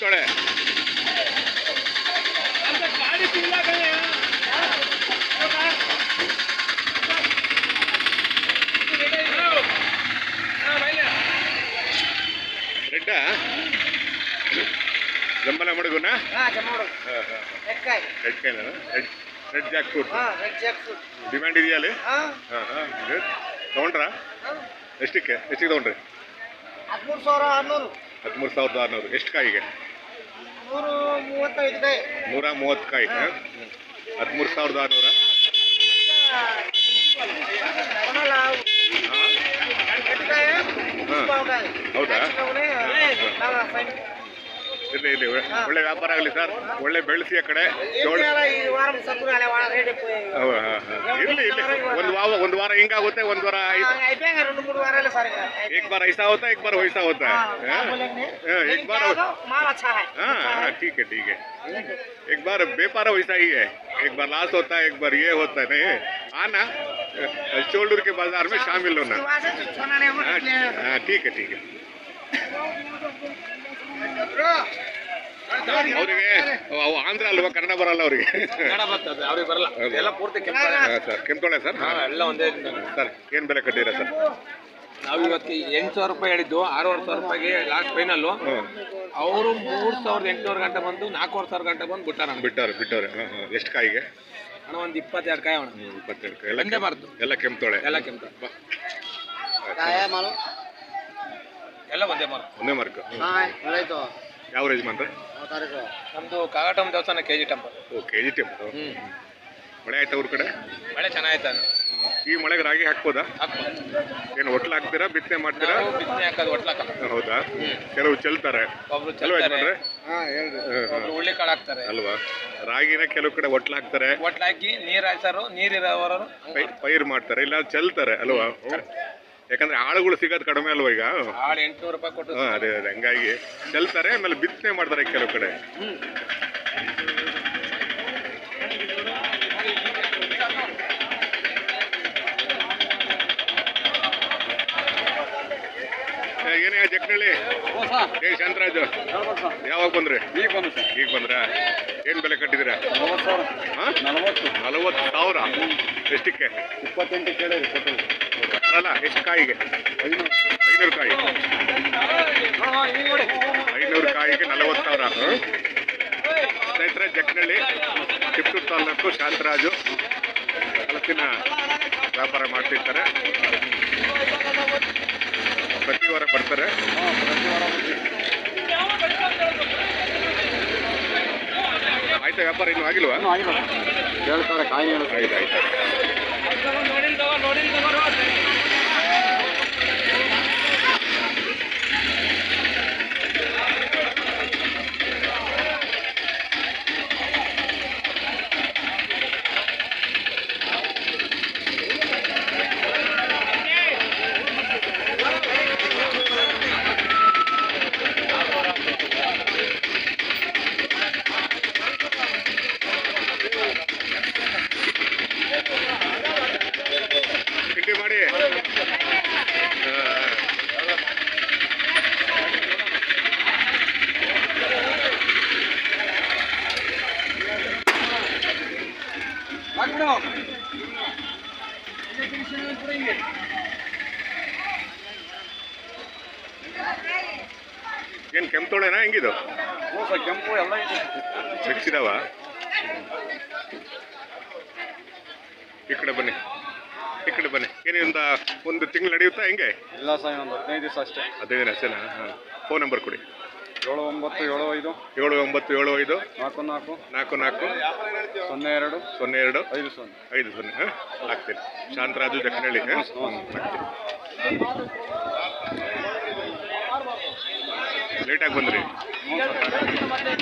ಕಡೆ ರೆಡ್ಡ? ಜಂಬಲ ಮಡುಗುನಾ? ಹಾಂ ಜಂಬಲ ಮಡಗು. ಹಾಂ ಹಾಂ ಜಾಕ್ ಫ್ರೂಟ್ ಡಿಮ್ಯಾಂಡ್ ಇದೆಯಾ ಅಲ್ಲಿ? ಹಾಂ. ಹಾಂ ತೊಗೊಂಡ್ರಾ? ಎಷ್ಟಕ್ಕೆ? ಎಷ್ಟಿಗೆ ತಗೊಂಡ್ರಿ? ಹದಿಮೂರು ಸಾವಿರ ಆರ್ನೂರು. ಹದಿಮೂರು ಸಾವಿರದ ಆರುನೂರು. ಎಷ್ಟು ಕಾಯಿಗೆ? ನೂರು ಮೂವತ್ತೈದು ಕಾಯಿ ನೂರ ಮೂವತ್ತು ಕಾಯಿ ಹದಿಮೂರು ಸಾವಿರದ ಆರುನೂರ? ಹಾಂ. ಹೌದಾ? व्यापार आगे सर वे बेसिया कड़े वार हिंग ಕಡೆ एक बार ऐसा होता है एक बार वैसा होता है एक बार हाँ ठीक है ठीक है एक बार व्यापार वैसा ही है एक बार लाश होता है एक बार ये होता है नहीं आना चोलडूर के बाज़ार में शामिल होना ठीक है ठीक है ಅವರಿಗೆ ಅವು ಆಂಧ್ರ ಅಲ್ವಾ? ಕನ್ನಡ ಬರಲ್ಲ ಅವರಿಗೆ. ಕನ್ನಡ ಬರ್ತದೆ ಅವ್ರಿಗೆ ಬರಲ್ಲ. ಹೌದು. ಪೂರ್ತಿ ಕೆಂಪ ಸರ್ ಕೆಂಪೊಳೆ ಸರ್? ಹಾ ಎಲ್ಲ ಒಂದೇ ಸರ್ ಏನು ಬೆಲೆ ಕಟ್ಟಿದ್ದೀರಾ ಸರ್? ನಾವು ಇವತ್ತು ಎಂಟು ಸಾವಿರ ರೂಪಾಯಿ ಹೇಳಿದ್ದು ಆರೂವರೆ ಸಾವಿರ ರೂಪಾಯಿಗೆ ಲಾಸ್ಟ್ ಫೈನಲ್ ಅವರು ಮೂರು ಸಾವಿರದ ಎಂಟುನೂರು ಗಂಟೆ ಬಂದು ನಾಲ್ಕೂವರೆ ಸಾವಿರ ಗಂಟೆ ಬಂದು ಬಿಟ್ಟಾರ ನಾನು ಬಿಟ್ಟವ್ರೆ ಬಿಟ್ಟವ್ರೆ. ಎಷ್ಟು ಕಾಯಿಗೆ? ಅಣ್ಣ ಒಂದು ಇಪ್ಪತ್ತೆರಡು ಕಾಯಿ ಅಣ್ಣ. ಇಪ್ಪತ್ತೆರಡು ಕಾಯಿ. ಎಲ್ಲ ಎಲ್ಲ ಕೆಂಪ್ತೋಳೆ. ಎಲ್ಲ ಕೆಂಪ ಬಾ. ಮಾಲು ಎಲ್ಲ ಒಂದೇ ಮಾರ್ಕ್. ಒಂದೇ ಮಾರ್ಕ್. ಯಾವ ರೇಂಜ್ ಮಾಡ್ರೆ ತಾರೀಕು? ನಮ್ಮದು ಕಾಗಟಮ್ ದೇವಸ್ಥಾನ K G temple. Oh K G temple ಮಳೆ ಆಯ್ತಾ ಅವ್ರ ಕಡೆ? ಮಳೆ ಚೆನ್ನಾಗೈತೆ ಈ ಮಳೆಗೆ ರಾಗಿ ಹಾಕ್ಬೋದಾ? ಏನು ಹೊಟ್ಲ ಹಾಕ್ತೀರಾ ಬಿತ್ತನೆ ಮಾಡ್ತೀರಾ? ಬಿತ್ತನೆ ಹಾಕೋದು ಹೊಟ್ಲ ಹೌದಾ? ಕೆಲವು ಚೆಲ್ತಾರೆ. ಒಬ್ರು ಚೆಲ್ತಾರೆ. ಯಜಮಾನ್ರೆ? ಹಾಂ ಹೇಳ್ರಿ. ಹ್ಮ್, ಹ್ಮ್. ಒಬ್ರು ಉಳ್ಳಿ ಕಾಳು ಹಾಕ್ತಾರೆ. ಅಲ್ವಾ? ರಾಗಿನ ಕೆಲವು ಕಡೆ ಒಟ್ಲು ಹಾಕ್ತಾರೆ. ಹೊಟ್ಲ ಹಾಕಿ ನೀರು ಹಾಯ್ಸಾರು ನೀರಿರೋವರು ಇರೋರು ಪೈರ್ ಮಾಡ್ತಾರೆ. ಇಲ್ಲ ಚೆಲ್ತಾರೆ. ಅಲ್ವಾ? ಯಾಕಂದ್ರೆ ಆಳುಗಳು ಸಿಗೋದು ಕಡಿಮೆ ಅಲ್ವಾ ಈಗ? ಆಳು ಎಂಟುನೂರು ರೂಪಾಯಿ ಕೊಟ್ಟು ಹಾ, ಅದೇ ಅದೇ ಹಂಗಾಗಿ ಚೆಲ್ತಾರೆ ಆಮೇಲೆ ಬಿತ್ತನೆ ಮಾಡ್ತಾರೆ ಕೆಲವು ಕಡೆ. ಏ, ಏನೇ ಜಕ್ನಳ್ಳಿ ಏ ಶಾಂತರಾಜು. ಯಾವಾಗ ಬಂದ್ರಿ? ಈಗ ಬಂದು ಸರ್. ಈಗ ಬಂದ್ರ? ಏನ್ ಬೆಲೆ ಕಟ್ಟಿದಿರ ನಲವತ್ತು ಸಾವಿರ. ಹಾ? ನಲವತ್ತು. ನಲವತ್ತು ಸಾವಿರ? ಎಷ್ಟಕ್ಕೆ? ಇಪ್ಪತ್ತೆಂಟು ಕೇಳಿರಿ ಕೊಟ್ಟರು ಅಲ್ಲ ಎಷ್ಟು ಕಾಯಿಗೆ? ಐನೂರು ಐನೂರು ಕಾಯಿ. ಐನೂರು ಕಾಯಿಗೆ ನಲವತ್ತು ಸಾವಿರ? ಸ್ನೇಹಿತರೆ ಜಕ್ನಳ್ಳಿ ಚಿತ್ತೂರು ತಾಲೂಕು ಶಾಂತರಾಜು ಹಲಸಿನ ವ್ಯಾಪಾರ ಮಾಡ್ತಿರ್ತಾರೆ. ಪ್ರತಿ ವಾರ ಬರ್ತಾರೆ. ಆಯ್ತಾ ವ್ಯಾಪಾರ ಇನ್ನೂ ಆಗಿಲ್ವಾ? ಹೇಳ್ತಾರೆ ಕಾಯಿ ಆಯ್ತು ಆಯ್ತು. ಹೆಂಗಿದು ಕೆಂಪು ಎಲ್ಲ ಮಿಕ್ಸ್ ಇದಾವ ಈ ಕಡೆ ಬನ್ನಿ. ಈ ಕಡೆ ಬನ್ನಿ. ಏನಿಂದ ಒಂದು ತಿಂಗಳು ನಡೆಯುತ್ತಾ ಹೆಂಗೆ? ಇಲ್ಲ ಸರ್ ಒಂದು ಹದಿನೈದು ದಿವಸ ಅಷ್ಟೇ. ದಿನ ಅಷ್ಟೇನಾ? ಹಾಂ. ಫೋನ್ ನಂಬರ್ ಕೊಡಿ. ಏಳು ಒಂಬತ್ತು ಏಳು ಐದು. ಏಳು ಒಂಬತ್ತು ಏಳು ಐದು. ನಾಲ್ಕು ನಾಲ್ಕು. ನಾಲ್ಕು ನಾಲ್ಕು. ಸೊನ್ನೆ ಎರಡು. ಸೊನ್ನೆ ಎರಡು. ಐದು ಸೊನ್ನೆ. ಐದು ಸೊನ್ನೆ. ಹಾಂ ಹಾಕ್ತೀನಿ. ಶಾಂತರಾಜು ಜಕ್ಕನಹಳ್ಳಿ. ಹಾಂ ಲೇಟಾಗಿ ಬಂದ್ರಿ. ಹ್ಞೂ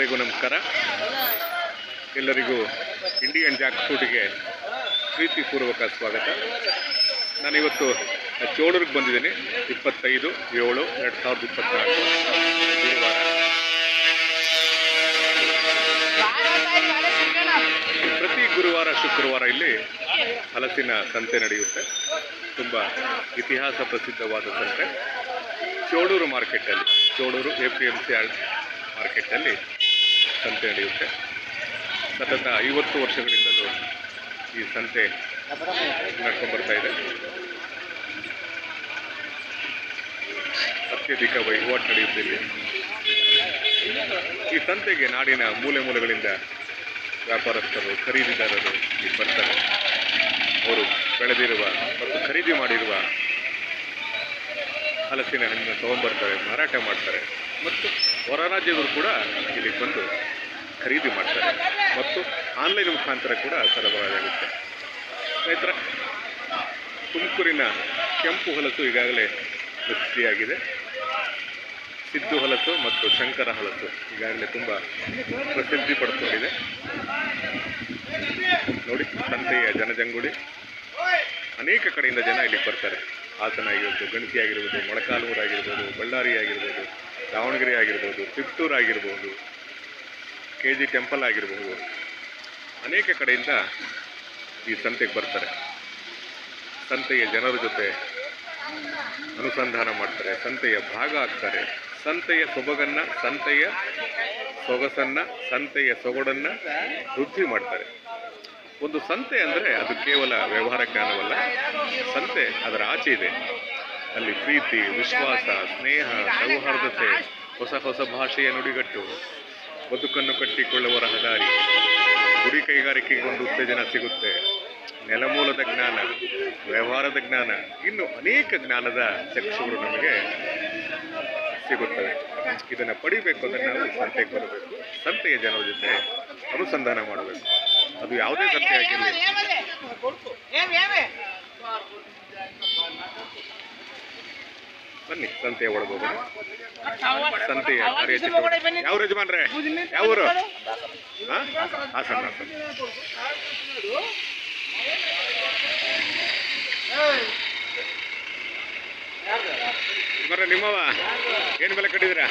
ಸರ್ ಎಲ್ರಿಗೂ ನಮಸ್ಕಾರ. ಎಲ್ಲರಿಗೂ ಇಂಡಿಯನ್ ಜಾಕ್ ಫ್ರೂಟಿಗೆ ಪ್ರೀತಿಪೂರ್ವಕ ಸ್ವಾಗತ. ನಾನಿವತ್ತು ಚೋಳೂರಿಗೆ ಬಂದಿದ್ದೀನಿ. ಇಪ್ಪತ್ತೈದು, ಏಳು, ಎರಡು ಸಾವಿರದ ಇಪ್ಪತ್ತ್ನಾಲ್ಕು ಪ್ರತಿ ಗುರುವಾರ, ಶುಕ್ರವಾರ ಇಲ್ಲಿ ಹಲಸಿನ ಸಂತೆ ನಡೆಯುತ್ತೆ. ತುಂಬ ಇತಿಹಾಸ ಪ್ರಸಿದ್ಧವಾದ ಸಂತೆ. ಚೋಳೂರು ಮಾರ್ಕೆಟಲ್ಲಿ Cholur A P M C ಮಾರ್ಕೆಟಲ್ಲಿ ಸಂತೆ ನಡೆಯುತ್ತೆ. ಸತತ ಐವತ್ತು ವರ್ಷಗಳಿಂದಲೂ ಈ ಸಂತೆ ನಡ್ಕೊಂಡು ಬರ್ತಾ ಇದೆ. ಅತ್ಯಧಿಕ ವಹಿವಾಟು ಇಲ್ಲಿ. ಈ ಸಂತೆಗೆ ನಾಡಿನ ಮೂಲೆ ಮೂಲೆಗಳಿಂದ ವ್ಯಾಪಾರಸ್ಥರು, ಖರೀದಿದಾರರು ಇಲ್ಲಿ ಬರ್ತಾರೆ. ಅವರು ಬೆಳೆದಿರುವ ಮತ್ತು ಖರೀದಿ ಮಾಡಿರುವ ಹಲಸಿನ ಹಣ್ಣನ್ನು ತೊಗೊಂಡ್ಬರ್ತಾರೆ, ಮಾರಾಟ ಮಾಡ್ತಾರೆ. ಮತ್ತು ಹೊರ ರಾಜ್ಯದವರು ಕೂಡ ಇಲ್ಲಿ ಬಂದು ಖರೀದಿ ಮಾಡ್ತಾರೆ. ಮತ್ತು ಆನ್ಲೈನ್ ಮುಖಾಂತರ ಕೂಡ ಸರಬರಾಜಾಗುತ್ತೆ ಸ್ನೇಹಿತರ, ತುಮಕೂರಿನ ಕೆಂಪು ಹೊಲಸು ಈಗಾಗಲೇ ಪ್ರಸಿದ್ಧಿಯಾಗಿದೆ. ಸಿದ್ದು ಹಲಸು ಮತ್ತು ಶಂಕರ ಹಲಸು ಈಗಾಗಲೇ ತುಂಬ ಪ್ರಸಿದ್ಧಿ ಪಡ್ಕೊಂಡಿದೆ. ನೋಡಿ ಸಂತೆಯ ಜನಜಂಗುಡಿ. ಅನೇಕ ಕಡೆಯಿಂದ ಜನ ಇಲ್ಲಿಗೆ ಬರ್ತಾರೆ. ಹಾಸನ ಆಗಿರ್ಬೋದು, ಗಣತಿ ಆಗಿರ್ಬೋದು ಮೊಳಕಾಲೂರಾಗಿರ್ಬೋದು ಬಳ್ಳಾರಿ ಆಗಿರ್ಬೋದು. ದಾವಣಗೆರೆ ಆಗಿರ್ಬೋದು ತಿಪ್ಟೂರು ಆಗಿರ್ಬೋದು, ಕೆ ಜಿ ಟೆಂಪಲ್ ಆಗಿರ್ಬೋದು, ಅನೇಕ ಕಡೆಯಿಂದ ಈ ಸಂತೆಗೆ ಬರ್ತಾರೆ. ಸಂತೆಯ ಜನರ ಜೊತೆ ಅನುಸಂಧಾನ ಮಾಡ್ತಾರೆ, ಸಂತೆಯ ಭಾಗ ಆಗ್ತಾರೆ. ಸಂತೆಯ ಸೊಬಗನ್ನ, ಸಂತೆಯ ಸೊಗಸನ್ನ, ಸಂತೆಯ ಸೊಗಡನ್ನು ವೃದ್ಧಿ ಮಾಡ್ತಾರೆ. ಒಂದು ಸಂತೆ ಅಂದರೆ ಅದು ಕೇವಲ ವ್ಯವಹಾರ ಜ್ಞಾನವಲ್ಲ, ಸಂತೆ ಅದರ ಆಚೆ ಇದೆ. ಅಲ್ಲಿ ಪ್ರೀತಿ ವಿಶ್ವಾಸ ಸ್ನೇಹ ಸೌಹಾರ್ದತೆ ಹೊಸ ಹೊಸ ಭಾಷೆಯ ನುಡಿಗಟ್ಟು ಬದುಕನ್ನು ಕಟ್ಟಿಕೊಳ್ಳುವ ರಹದಾರಿ ಗುಡಿ ಕೈಗಾರಿಕೆಗೆ ಒಂದು ಉತ್ತೇಜನ ಸಿಗುತ್ತೆ ನೆಲಮೂಲದ ಜ್ಞಾನ ವ್ಯವಹಾರದ ಜ್ಞಾನ ಇನ್ನು ಅನೇಕ ಜ್ಞಾನದ ಚಕ್ಷುಗಳು ನಮಗೆ ಸಿಗುತ್ತವೆ ಇದನ್ನು ಪಡಿಬೇಕು ಅಂದರೆ ನಾವು ಸಂತೆಗೆ ಬರಬೇಕು ಸಂತೆಯ ಜನರ ಜೊತೆ ಅನುಸಂಧಾನ ಮಾಡಬೇಕು ಅದು ಯಾವುದೇ ಸಂತೆ ಆಗಿರಲಿ ಬನ್ನಿ ಸಂತೆಯ ಒಡಬಹುದು ಸಂತೆಯ ಕಾರ್ಯಚಟುವಟಿಕೆ. ಯಾವ ಯಜಮಾನ್ರೆ? ಯಾವ ಊರು ಹಾಂ? ಹಾಸನ ಹಾಸನ. ಬರ್ರೆ ನಿಮ್ಮವ ಏನು ಬೆಲೆ ಕಟ್ಟಿದ್ದೀರಾ?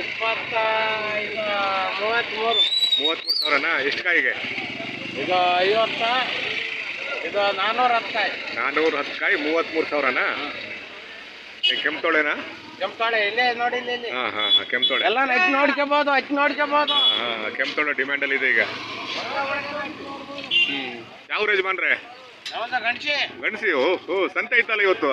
ಇಪ್ಪತ್ತ ಮೂವತ್ತ್ಮೂರು ಮೂವತ್ತ್ಮೂರು ಸಾವಿರನಾ ಎಷ್ಟು ಕಾಯಿಗೆ? ಇದು ಐವತ್ತ ಇದು ನಾನ್ನೂರು ಹತ್ತು ಕಾಯಿ. ನಾನ್ನೂರು ಹತ್ತು ಕಾಯಿ ಮೂವತ್ತ್ಮೂರು ಸಾವಿರನಾ? ಕೆಂಪುತೊಳೆನಾ ಕೆಂಪಾಳೆ ಇಲ್ಲೇ ನೋಡಿ ಇಲ್ಲಿ ಇಲ್ಲಿ. ಹಾಂ ಹಾಂ ಹಾಂ ಕೆಂಪುತೊಳೆ ಎಲ್ಲ ಹಚ್ಚಿ ನೋಡ್ಕೋಬೋದು ಹಚ್ಚಿ ನೋಡ್ಕೋಬೋದು. ಹಾಂ ಹಾಂ ಕೆಂಪುತೊಳೆ ಡಿಮ್ಯಾಂಡಲ್ಲಿ ಇದೆ ಈಗ. ಹ್ಞೂ ಯಾವ ಯಜಮಾನ್ರೆ? ಗಂಟೆ ಗಣಸಿ ಓ ಓ ಸಂತೆ ಐತಲ್ಲ ಇವತ್ತು?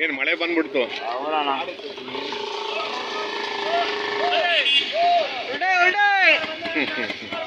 ಏನು ಮಳೆ ಬಂದ್ಬಿಡ್ತು? ಉಲ್ಟೆ ಉಲ್ಟೆ ಹ್ಮ್, ಹ್ಮ್, ಹ್ಮ್.